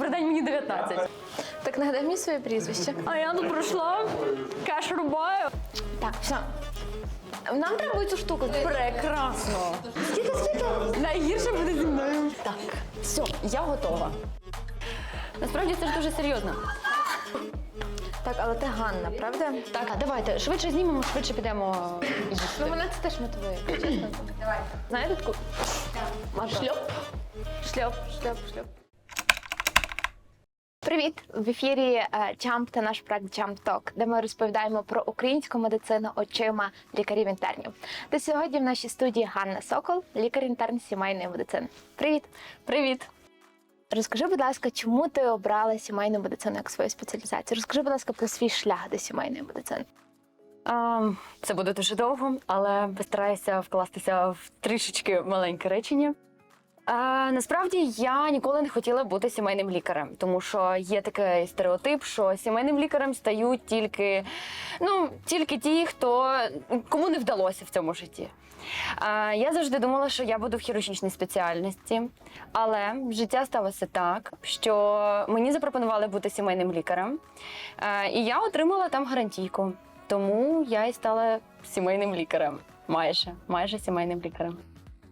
добрий день, мені 19. Так нагадай мені своє прізвище. А я тут прийшла, кеш рубаю. Так, все. Нам треба цю штуку. Прекрасно. Скільки, скільки? Найгірше буде зі мною. Так, все, я готова. Насправді це ж дуже серйозно. Так, але ти Ганна, правда? Так, а давайте швидше знімемо, швидше підемо їсти. Ну, мене це теж мотивує, чесно. Давайте. Знаєте таку? Шльоп. Шльоп, шльоп, шльоп. Привіт! В ефірі е, Jump та наш проект Jump Talk, де ми розповідаємо про українську медицину очима лікарів-інтернів. Та сьогодні в нашій студії Ганна Сокол, лікар-інтерн сімейної медицини. Привіт! Привіт. Розкажи, будь ласка, чому ти обрала сімейну медицину як свою спеціалізацію? Розкажи, будь ласка, про свій шлях до сімейної медицини. А, це буде дуже довго, але постараюся вкластися в трішечки маленьке речення. А, насправді я ніколи не хотіла бути сімейним лікарем, тому що є такий стереотип, що сімейним лікарем стають тільки, ну, тільки ті, хто кому не вдалося в цьому житті. А, я завжди думала, що я буду в хірургічній спеціальності, але життя сталося так, що мені запропонували бути сімейним лікарем, а, і я отримала там гарантійку. Тому я і стала сімейним лікарем. Майже, майже сімейним лікарем.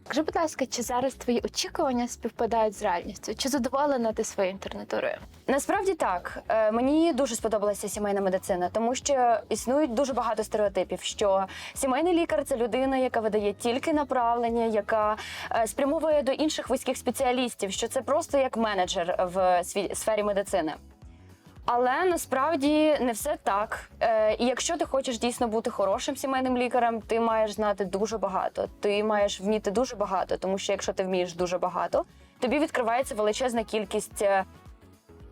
Скажи, будь ласка, чи зараз твої очікування співпадають з реальністю? Чи задоволена ти своєю інтернатурою? Насправді так, Е, мені дуже сподобалася сімейна медицина, тому що існують дуже багато стереотипів, що сімейний лікар це людина, яка видає тільки направлення, яка е, спрямовує до інших вузьких спеціалістів, що це просто як менеджер в сфері медицини. Але насправді не все так. Е, і якщо ти хочеш дійсно бути хорошим сімейним лікарем, ти маєш знати дуже багато. Ти маєш вміти дуже багато, тому що якщо ти вмієш дуже багато, тобі відкривається величезна кількість. е,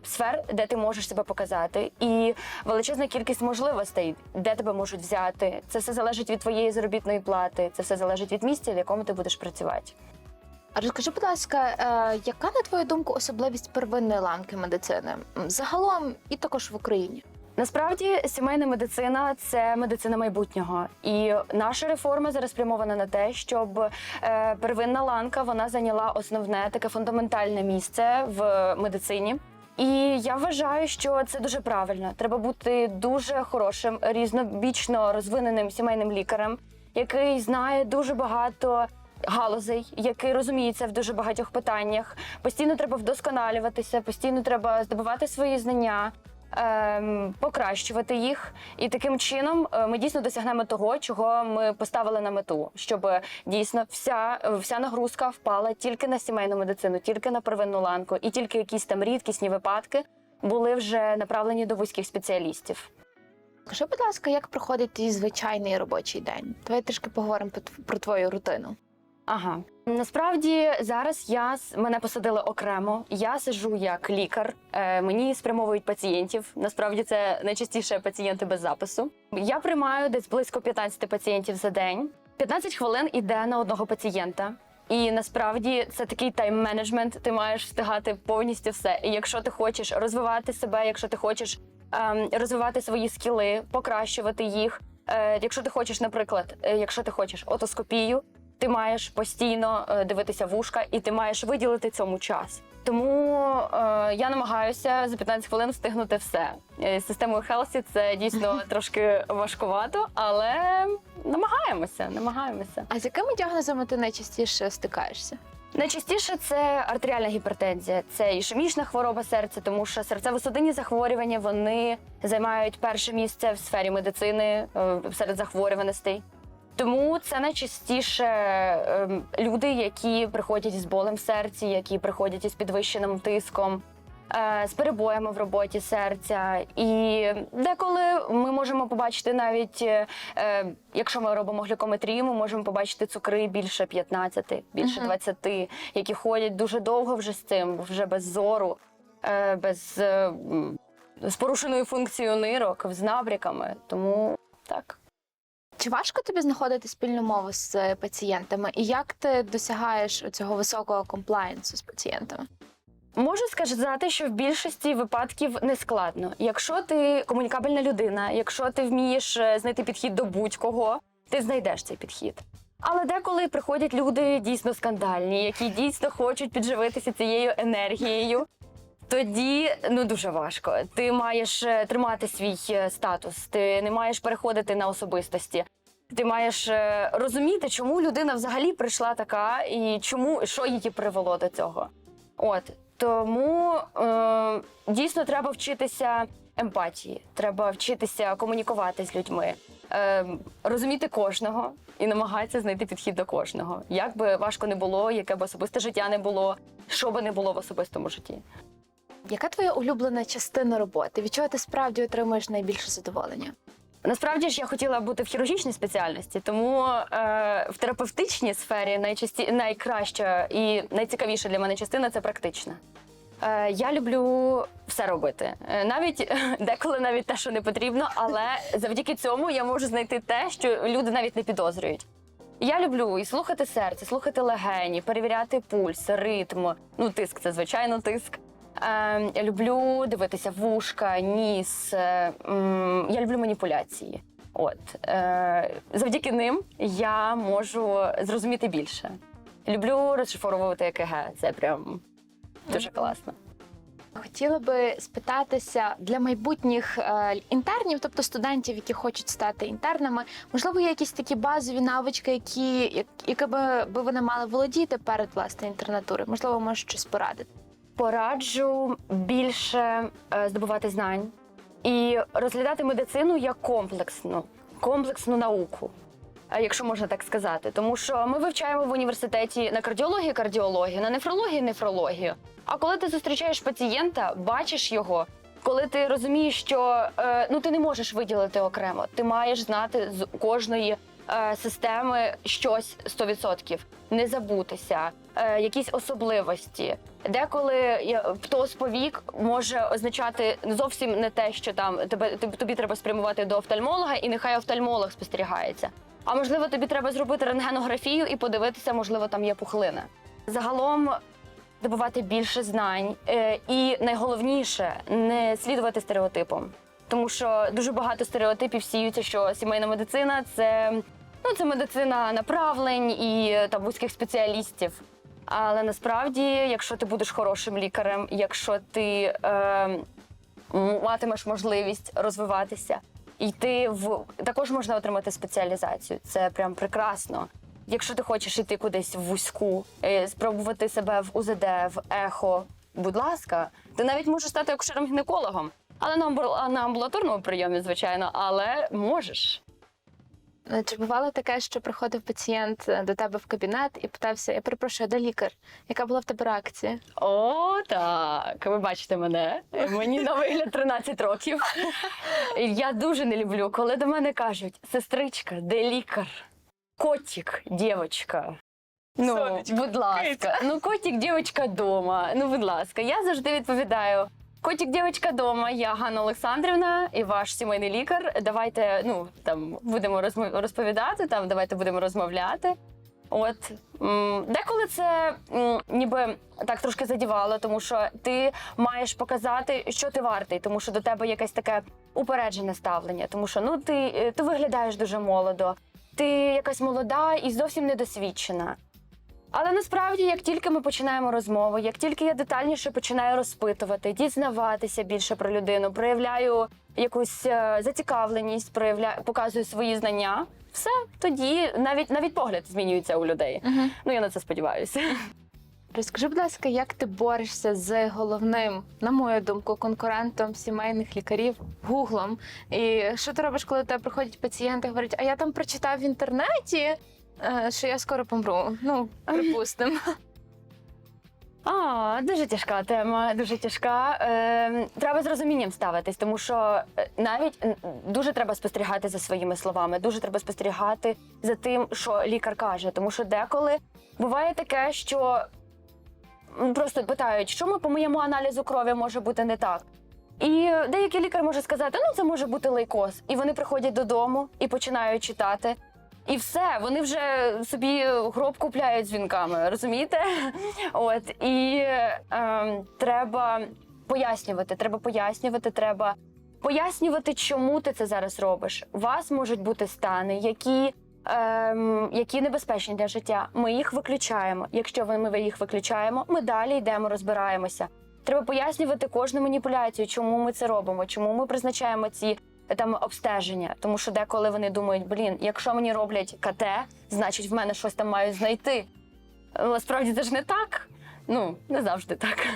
Сфер, де ти можеш себе показати, і величезна кількість можливостей, де тебе можуть взяти. Це все залежить від твоєї заробітної плати, це все залежить від місця, в якому ти будеш працювати. Розкажи, будь ласка, е, яка на твою думку особливість первинної ланки медицини загалом і також в Україні? Насправді сімейна медицина це медицина майбутнього, і наша реформа зараз спрямована на те, щоб е, первинна ланка вона зайняла основне таке фундаментальне місце в медицині. І я вважаю, що це дуже правильно. Треба бути дуже хорошим, різнобічно розвиненим сімейним лікарем, який знає дуже багато галузей, який розуміється в дуже багатьох питаннях. Постійно треба вдосконалюватися, постійно треба здобувати свої знання, ем, покращувати їх. І таким чином е, ми дійсно досягнемо того, чого ми поставили на мету, щоб дійсно вся, вся нагрузка впала тільки на сімейну медицину, тільки на первинну ланку, і тільки якісь там рідкісні випадки були вже направлені до вузьких спеціалістів. Скажи, будь ласка, як проходить твій звичайний робочий день? Давай трішки поговоримо про твою рутину. Ага, насправді зараз я мене посадили окремо. Я сиджу як лікар. Е, мені спрямовують пацієнтів. Насправді це найчастіше пацієнти без запису. Я приймаю десь близько 15 пацієнтів за день. 15 хвилин іде на одного пацієнта. І насправді це такий тайм-менеджмент. Ти маєш встигати повністю все. І якщо ти хочеш розвивати себе, якщо ти хочеш ем, розвивати свої скіли, покращувати їх. Е, якщо ти хочеш, наприклад, е, якщо ти хочеш отоскопію, ти маєш постійно е, дивитися вушка, і ти маєш виділити цьому час. Тому е, я намагаюся за 15 хвилин встигнути все. Е, з Системою Хелсі це дійсно трошки важкувато, але намагаємося, намагаємося. А з якими діагнозами ти найчастіше стикаєшся? Найчастіше це артеріальна гіпертензія, це ішемічна хвороба серця, тому що серцево-судинні захворювання вони займають перше місце в сфері медицини е, серед захворюваностей. Тому це найчастіше ем, люди, які приходять із болем в серці, які приходять із підвищеним тиском, е, з перебоями в роботі серця. І деколи ми можемо побачити навіть, е, е, якщо ми робимо глюкометрію, ми можемо побачити цукри більше 15, більше Мгм. 20, які ходять дуже довго вже з цим, вже без зору, е, без е, м, з порушеною функцією нирок, з набряками. Тому так. Чи важко тобі знаходити спільну мову з е, пацієнтами? І як ти досягаєш цього високого комплаєнсу з пацієнтами? Можу сказати, що в більшості випадків не складно. Якщо ти комунікабельна людина, якщо ти вмієш е, знайти підхід до будь-кого, ти знайдеш цей підхід. Але деколи приходять люди дійсно скандальні, які дійсно хочуть підживитися цією енергією. тоді ну дуже важко. Ти маєш е, тримати свій статус, ти не маєш переходити на особистості. Ти маєш е, розуміти, чому людина взагалі прийшла така, і чому що її привело до цього. От тому е, дійсно треба вчитися емпатії, треба вчитися комунікувати з людьми, е, розуміти кожного і намагатися знайти підхід до кожного. Як би важко не було, яке б особисте життя не було, що би не було в особистому житті. Яка твоя улюблена частина роботи? Від чого ти справді отримуєш найбільше задоволення? Насправді ж я хотіла бути в хірургічній спеціальності, тому е, в терапевтичній сфері найчасті найкраща і найцікавіша для мене частина це практична. Е, я люблю все робити, Е, навіть деколи навіть те, що не потрібно, але завдяки цьому я можу знайти те, що люди навіть не підозрюють. Я люблю і слухати серце, слухати легені, перевіряти пульс, ритм. Ну, тиск це звичайно тиск. Е, люблю дивитися вушка, ніс. Е, м, я люблю маніпуляції. От е, завдяки ним я можу зрозуміти більше. Люблю розшифровувати ЕКГ. Це прям дуже класно. Хотіла би спитатися для майбутніх е, інтернів, тобто студентів, які хочуть стати інтернами, можливо, є якісь такі базові навички, які, як- якими би вони мали володіти перед власне інтернатури? Можливо, може щось порадити. Пораджу більше е, здобувати знань і розглядати медицину як комплексну, комплексну науку, е, якщо можна так сказати. Тому що ми вивчаємо в університеті на кардіології кардіологію, на нефрології нефрологію. А коли ти зустрічаєш пацієнта, бачиш його. Коли ти розумієш, що е, ну ти не можеш виділити окремо, ти маєш знати з кожної е, системи щось 100%, не забутися, е, якісь особливості. Деколи птоз повік може означати зовсім не те, що там тебе тоб- тобі треба спрямувати до офтальмолога, і нехай офтальмолог спостерігається. А можливо, тобі треба зробити рентгенографію і подивитися, можливо, там є пухлина. Загалом добувати більше знань, е, і найголовніше не слідувати стереотипам. Тому що дуже багато стереотипів сіються, що сімейна медицина це, ну, це медицина направлень і е, там вузьких спеціалістів. Але насправді, якщо ти будеш хорошим лікарем, якщо ти е, матимеш можливість розвиватися, йти в також можна отримати спеціалізацію. Це прям прекрасно. Якщо ти хочеш йти кудись в вузьку, е, спробувати себе в УЗД, в ехо, будь ласка, ти навіть можеш стати акушером-гінекологом. Але на, амбу- на амбулаторному прийомі, звичайно, але можеш. Е, Чи бувало таке, що приходив пацієнт е, до тебе в кабінет і питався: Я перепрошую, де лікар? Яка була в тебе реакція? О, так. Ви бачите мене. Мені на вигляд 13 років. Я дуже не люблю, коли до мене кажуть: сестричка, де лікар? Котик, дівчинка. Ну, Сонечко, будь ласка. Ну, котик, дівчинка дома. Ну, будь ласка, я завжди відповідаю. Котик, дівчинка дома, я Ганна Олександрівна і ваш сімейний лікар. Давайте ну там будемо розповідати, там давайте будемо розмовляти. От деколи це ніби так трошки задівало, тому що ти маєш показати, що ти вартий, тому що до тебе якесь таке упереджене ставлення. Тому що ну ти, ти виглядаєш дуже молодо, ти якась молода і зовсім недосвідчена. Але насправді, як тільки ми починаємо розмову, як тільки я детальніше починаю розпитувати, дізнаватися більше про людину, проявляю якусь е, зацікавленість, проявляю, показую свої знання, все тоді навіть навіть погляд змінюється у людей. Угу. Ну я на це сподіваюся. Розкажи, будь ласка, як ти борешся з головним, на мою думку, конкурентом сімейних лікарів Гуглом? І що ти робиш, коли до тебе приходять пацієнти і говорять, а я там прочитав в інтернеті, е, що я скоро помру. Ну, припустимо. А, дуже тяжка тема, дуже тяжка. Е, треба з розумінням ставитись, тому що е, навіть дуже треба спостерігати за своїми словами, дуже треба спостерігати за тим, що лікар каже. Тому що деколи буває таке, що просто питають, що ми по моєму аналізу крові може бути не так. І деякий лікар може сказати, ну це може бути лейкоз. І вони приходять додому і починають читати. І все, вони вже собі гроб купляють дзвінками, розумієте? От і ем, треба пояснювати, треба пояснювати, треба пояснювати, чому ти це зараз робиш. У вас можуть бути стани, які, ем, які небезпечні для життя. Ми їх виключаємо. Якщо ми їх виключаємо, ми далі йдемо, розбираємося. Треба пояснювати кожну маніпуляцію, чому ми це робимо, чому ми призначаємо ці е, там обстеження. Тому що деколи вони думають, блін, якщо мені роблять КТ, значить в мене щось там мають знайти. Насправді це ж не так. Ну, не завжди так.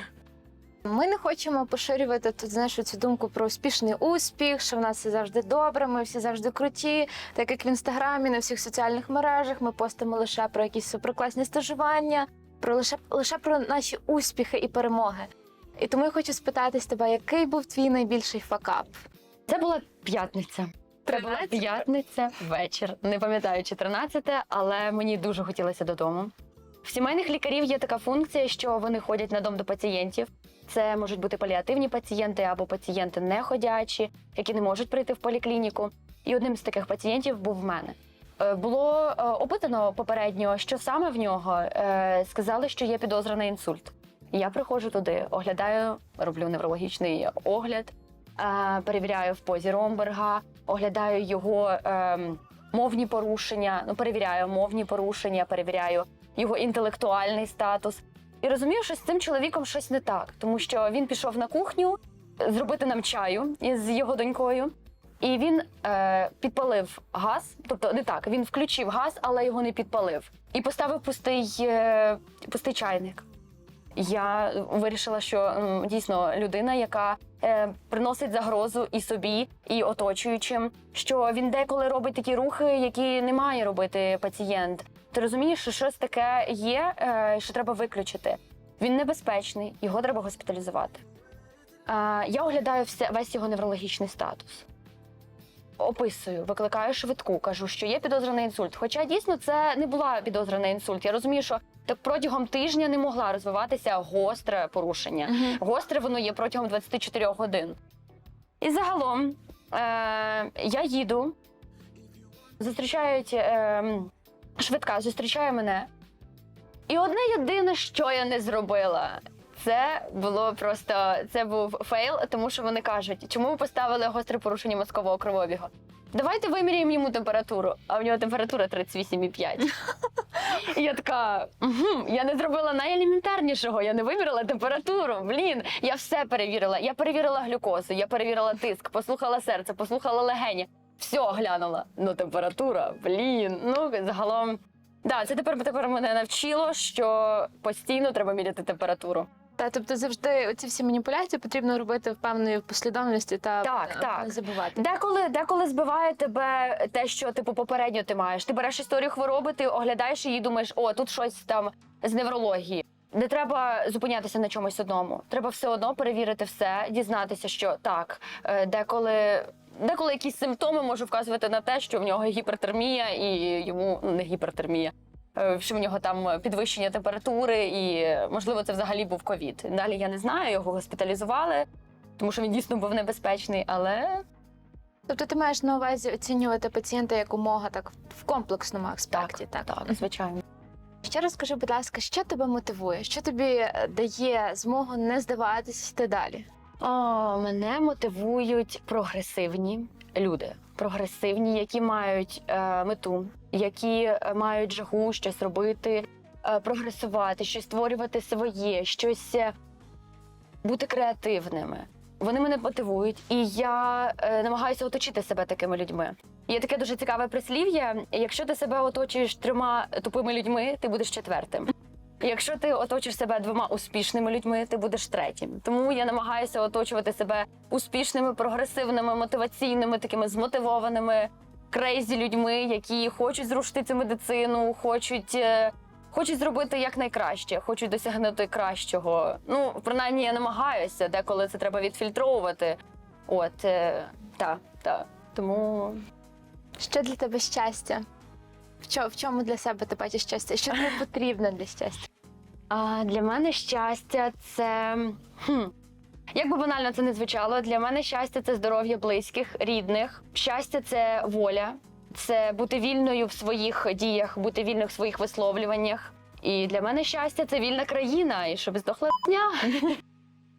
Ми не хочемо поширювати тут знаєш, цю думку про успішний успіх, що в нас все завжди добре, ми всі завжди круті. Так як в інстаграмі, на всіх соціальних мережах ми постимо лише про якісь суперкласні стажування, про лише лише про наші успіхи і перемоги. І тому я хочу спитатись тебе, який був твій найбільший факап? Це була п'ятниця. Це була п'ятниця вечір. Не пам'ятаю, чи 13, але мені дуже хотілося додому. В сімейних лікарів є така функція, що вони ходять на дом до пацієнтів. Це можуть бути паліативні пацієнти або пацієнти неходячі, які не можуть прийти в поліклініку. І одним з таких пацієнтів був в мене. Е, Було е, опитано попередньо, що саме в нього Е, сказали, що є підозра на інсульт. Я приходжу туди, оглядаю, роблю неврологічний огляд, перевіряю в позі Ромберга, оглядаю його ем, мовні порушення, ну перевіряю мовні порушення, перевіряю його інтелектуальний статус. І розумію, що з цим чоловіком щось не так, тому що він пішов на кухню зробити нам чаю із його донькою. І він е, підпалив газ, тобто не так, він включив газ, але його не підпалив. І поставив пустий, е, пустий чайник. Я вирішила, що дійсно людина, яка е, приносить загрозу і собі, і оточуючим, що він деколи робить такі рухи, які не має робити пацієнт. Ти розумієш, що щось таке є, е, що треба виключити. Він небезпечний, його треба госпіталізувати. Е, я оглядаю все, весь його неврологічний статус. Описую, викликаю швидку, кажу, що є підозра на інсульт. Хоча дійсно це не була підозра на інсульт. Я розумію, що так протягом тижня не могла розвиватися гостре порушення. Гостре воно є протягом 24 годин. І загалом е- я їду, зустрічають е- швидка, зустрічає мене. І одне єдине, що я не зробила. Це було просто це був фейл, тому що вони кажуть, чому ви поставили гостре порушення мозкового кровообігу? Давайте виміряємо йому температуру, а в нього температура 38,5. І я така, угу, я не зробила найелементарнішого, я не виміряла температуру. Блін, я все перевірила. Я перевірила глюкозу, я перевірила тиск, послухала серце, послухала легені. Все глянула. Ну, температура, блін. Ну, загалом. Да, це тепер, тепер мене навчило, що постійно треба міряти температуру. Та тобто завжди ці всі маніпуляції потрібно робити в певної послідовності та Так, е, так. не забувати. Деколи, деколи збиває тебе те, що типу попередньо ти маєш. Ти береш історію хвороби, ти оглядаєш її, і думаєш, о, тут щось там з неврології. Не треба зупинятися на чомусь одному. Треба все одно перевірити все, дізнатися, що так, е, деколи. Деколи якісь симптоми можуть вказувати на те, що в нього гіпертермія, і йому не гіпертермія, що в нього там підвищення температури, і можливо це взагалі був ковід. Далі я не знаю, його госпіталізували, тому що він дійсно був небезпечний, але Тобто ти маєш на увазі оцінювати пацієнта якомога так в комплексному аспекті. Так, так, звичайно. Ще розкажи, будь ласка, що тебе мотивує? Що тобі е, дає змогу не здаватися йти далі? О, мене мотивують прогресивні люди. Прогресивні, які мають е, мету, які е, мають жагу щось робити, е, прогресувати, щось створювати своє, щось е, бути креативними. Вони мене мотивують, і я намагаюся оточити себе такими людьми. Є таке дуже цікаве прислів'я: якщо ти себе оточуєш трьома тупими людьми, ти будеш четвертим. Якщо ти оточиш себе двома успішними людьми, ти будеш третім. Тому я намагаюся оточувати себе успішними, прогресивними, мотиваційними, такими змотивованими, крейзі людьми, які хочуть зрушити цю медицину, хочуть. е, Хочуть зробити якнайкраще, хочуть досягнути кращого. Ну, принаймні, я намагаюся, деколи це треба відфільтровувати. От, е, так, так. Тому Що для тебе щастя? В чому, в чому для себе ти бачиш щастя? Що тобі потрібно для щастя? А для мене щастя це. Хм. Як би банально це не звучало, для мене щастя це здоров'я близьких, рідних. Щастя це воля, це бути вільною в своїх діях, бути вільною в своїх висловлюваннях. І для мене щастя це вільна країна, і щоб здохла дня.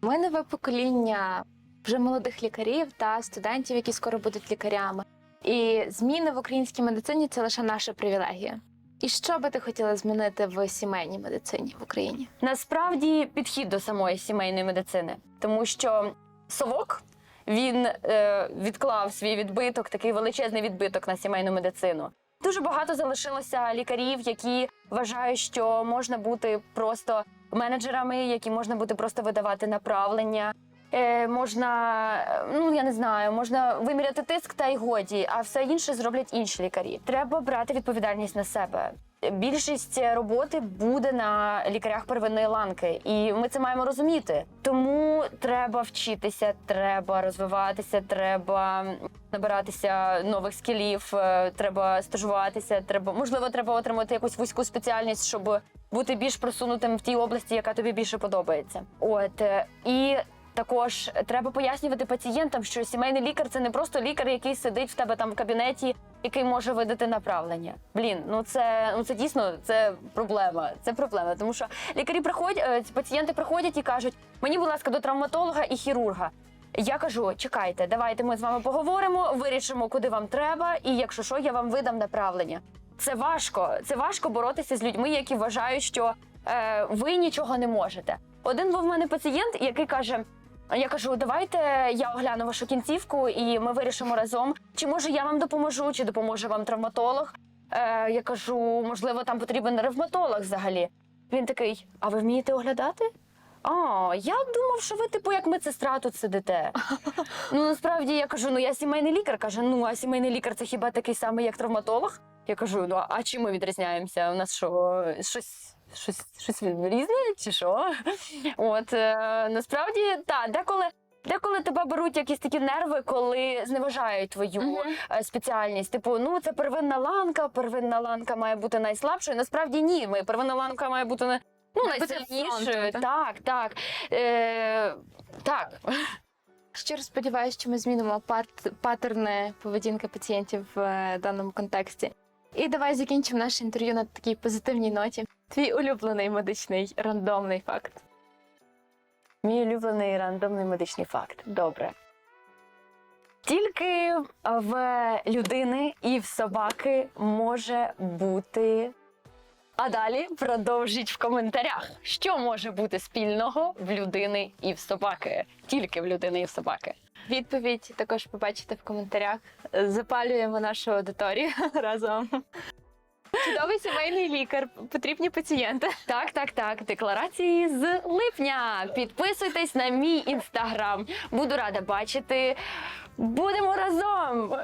Ми нове покоління вже молодих лікарів та студентів, які скоро будуть лікарями. І зміни в українській медицині це лише наша привілегія. І що би ти хотіла змінити в сімейній медицині в Україні? Насправді підхід до самої сімейної медицини, тому що совок він е, відклав свій відбиток, такий величезний відбиток на сімейну медицину. Дуже багато залишилося лікарів, які вважають, що можна бути просто менеджерами, які можна бути просто видавати направлення. Е, можна, е, ну я не знаю, можна виміряти тиск та й годі, а все інше зроблять інші лікарі. Треба брати відповідальність на себе. Більшість роботи буде на лікарях первинної ланки, і ми це маємо розуміти. Тому треба вчитися, треба розвиватися, треба набиратися нових скілів, е, треба стажуватися. Треба можливо, треба отримати якусь вузьку спеціальність, щоб бути більш просунутим в тій області, яка тобі більше подобається. От е, і також треба пояснювати пацієнтам, що сімейний лікар це не просто лікар, який сидить в тебе там в кабінеті, який може видати направлення. Блін, ну це ну це дійсно це проблема. Це проблема, тому що лікарі приходять, е, пацієнти приходять і кажуть: мені, будь ласка, до травматолога і хірурга. Я кажу, чекайте, давайте ми з вами поговоримо, вирішимо, куди вам треба, і якщо що, я вам видам направлення. Це важко. Це важко боротися з людьми, які вважають, що е, ви нічого не можете. Один був в мене пацієнт, який каже: я кажу, давайте я огляну вашу кінцівку, і ми вирішимо разом, чи може я вам допоможу, чи допоможе вам травматолог. Е, я кажу, можливо, там потрібен ревматолог взагалі. Він такий: А ви вмієте оглядати? А, я думав, що ви, типу, як медсестра тут сидите. Ну насправді я кажу, ну я сімейний лікар. каже, ну а сімейний лікар це хіба такий самий, як травматолог? Я кажу, ну а чим ми відрізняємося? У нас що, щось, щось, щось різне, чи що? От е, насправді так, деколи. Деколи тебе беруть якісь такі нерви, коли зневажають твою Мгм. е, спеціальність. Типу, ну це первинна ланка, первинна ланка має бути найслабшою. Насправді ні, ми первинна ланка має бути не ну, найсильнішою. так? Так, так. Е, так. Щиро сподіваюся, що ми змінимо пат- паттерни поведінки пацієнтів в е, даному контексті. І давай закінчимо наше інтерв'ю на такій позитивній ноті. Твій улюблений медичний рандомний факт. Мій улюблений рандомний медичний факт. Добре. Тільки в людини і в собаки може бути. А далі продовжіть в коментарях, що може бути спільного в людини і в собаки. Тільки в людини і в собаки. Відповідь також побачите в коментарях. Запалюємо нашу аудиторію разом. Чудовий сімейний лікар, потрібні пацієнти. Так, так, так. Декларації з липня. Підписуйтесь на мій інстаграм. Буду рада бачити. Будемо разом.